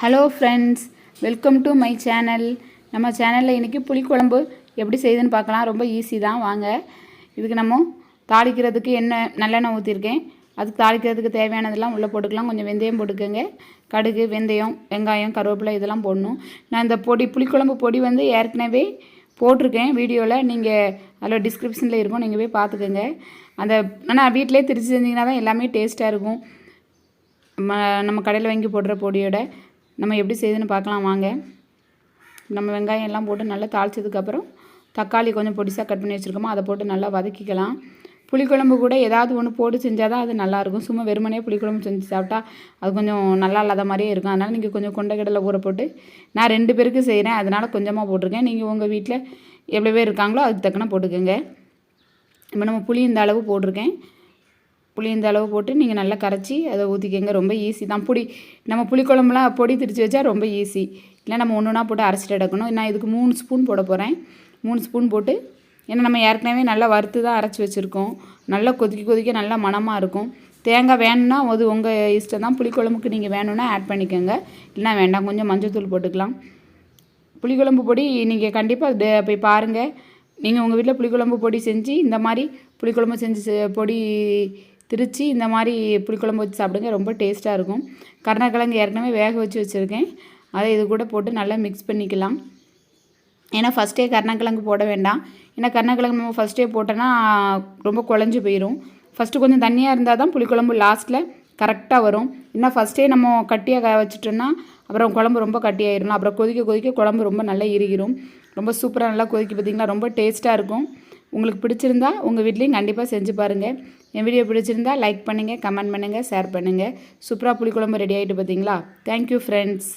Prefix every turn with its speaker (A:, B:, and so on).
A: Hello friends welcome to my channel நம்ம சேனலில் இன்றைக்கி புளிக்குழம்பு எப்படி செய்யுதுன்னு பார்க்கலாம். ரொம்ப ஈஸி தான். வாங்க. இதுக்கு நம்ம தாளிக்கிறதுக்கு எண்ணெய் நல்லெண்ணெய் ஊற்றிருக்கேன் அதுக்கு தாளிக்கிறதுக்கு தேவையானதெல்லாம் உள்ளே போட்டுக்கலாம். கொஞ்சம் வெந்தயம் போட்டுக்கோங்க. கடுகு வெந்தயம் வெங்காயம் கருவேப்பிலை இதெல்லாம் போடணும். நான் இந்த பொடி புளிக்குழம்பு பொடி வந்து ஏற்கனவே போட்டிருக்கேன் வீடியோவில் நீங்கள் அதில் டிஸ்கிரிப்ஷனில் இருக்கும். நீங்கள் போய் பார்த்துக்கோங்க. அந்த ஆனால் வீட்டிலே திரிச்சு செஞ்சிங்கன்னா தான் எல்லாமே டேஸ்ட்டாக இருக்கும். நம்ம நம்ம கடையில் வாங்கி போடுற பொடியோட. நம்ம எப்படி செய்யுதுன்னு பார்க்கலாம் வாங்க. நம்ம வெங்காயம் எல்லாம் போட்டு நல்லா தாளிச்சதுக்கப்புறம் தக்காளி கொஞ்சம் பொடிசாக கட் பண்ணி வச்சுருக்கோமோ அதை போட்டு நல்லா வதக்கிக்கலாம். புளிக்குழம்பு கூட ஏதாவது ஒன்று போட்டு செஞ்சால் தான் அது நல்லாயிருக்கும் சும்மா வெறுமனே புளிக்குழம்பு செஞ்சு சாப்பிட்டா அது கொஞ்சம் நல்லா இல்லாத மாதிரியே இருக்கும். அதனால் நீங்கள் கொஞ்சம் கொண்டக்கடலை ஊற போட்டு நான் ரெண்டு பேருக்கு செய்கிறேன் அதனால் கொஞ்சமாக போட்டிருக்கேன். நீங்கள் உங்கள் வீட்டில் எவ்வளோ பேர் இருக்காங்களோ அதுக்கு தக்கன போட்டுக்கோங்க. இப்போ நம்ம புளி இந்த அளவு போட்டிருக்கேன். புளி இந்த அளவு போட்டு நீங்கள் நல்லா கரைச்சி அதை ஊற்றிக்கங்க ரொம்ப ஈஸி தான். பொடி நம்ம புளிக்குழம்புலாம் பொடி திரிச்சு வச்சா ரொம்ப ஈஸி இல்லை நம்ம ஒன்று ஒன்றா போட்டு அரைச்சிட்டு எடுக்கணும் நான் இதுக்கு மூணு ஸ்பூன் போட போகிறேன் மூணு ஸ்பூன் போட்டு ஏன்னா நம்ம ஏற்கனவே நல்லா வறுத்து தான் அரைச்சி வச்சுருக்கோம். நல்லா கொதிக்க கொதிக்க நல்லா மணமாக இருக்கும். தேங்காய் வேணும்னா அது உங்கள் இஷ்டம் தான். புளிக்குழம்புக்கு நீங்கள் வேணும்னா ஆட் பண்ணிக்கோங்க. இல்லைனா வேண்டாம். கொஞ்சம் மஞ்சள்தூள் போட்டுக்கலாம். புளிக்குழம்பு பொடி நீங்கள் கண்டிப்பாக போய் பாருங்கள் நீங்கள் உங்கள் வீட்டில் புளிக்குழம்பு பொடி செஞ்சு இந்த மாதிரி புளிக்குழம்பு செஞ்சு செ- பொடி திருச்சி இந்த மாதிரி புளிக்குழம்பு வச்சு சாப்பிடுங்க. ரொம்ப டேஸ்ட்டாக இருக்கும். கருணக்கிழங்கு ஏற்கனவே வேக வச்சு வச்சுருக்கேன். அதை இது கூட போட்டு நல்லா மிக்ஸ் பண்ணிக்கலாம். ஏன்னா ஃபஸ்ட்டே கருணக்கிழங்கு போட வேண்டாம். ஏன்னா கருணக்கிழங்கு நம்ம ஃபஸ்ட்டே போட்டோன்னா ரொம்ப குழஞ்சி போயிடும் ஃபஸ்ட்டு கொஞ்சம் தண்ணியாக இருந்தால் தான் புளிக்குழம்பு லாஸ்ட்டில் கரெக்டாக வரும். ஏன்னா ஃபஸ்ட்டே நம்ம கட்டியாக க வச்சுட்டோன்னா அப்புறம் குழம்பு ரொம்ப கட்டியாயிரும் அப்புறம் கொதிக்க கொதிக்க குழம்பு ரொம்ப நல்லா இறுகிரும் ரொம்ப சூப்பராக நல்லா கொதிக்க பார்த்திங்கன்னா ரொம்ப டேஸ்ட்டாக இருக்கும். உங்களுக்கு பிடிச்சிருந்தா உங்கள் வீட்லேயும் கண்டிப்பாக செஞ்சு பாருங்கள் என் வீடியோ பிடிச்சிருந்தா லைக் பண்ணுங்கள் கமெண்ட் பண்ணுங்கள் ஷேர் பண்ணுங்கள் சூப்பராக புளிக்குழம்பு ரெடி ஆகிட்டு பார்த்தீங்களா? Thank you friends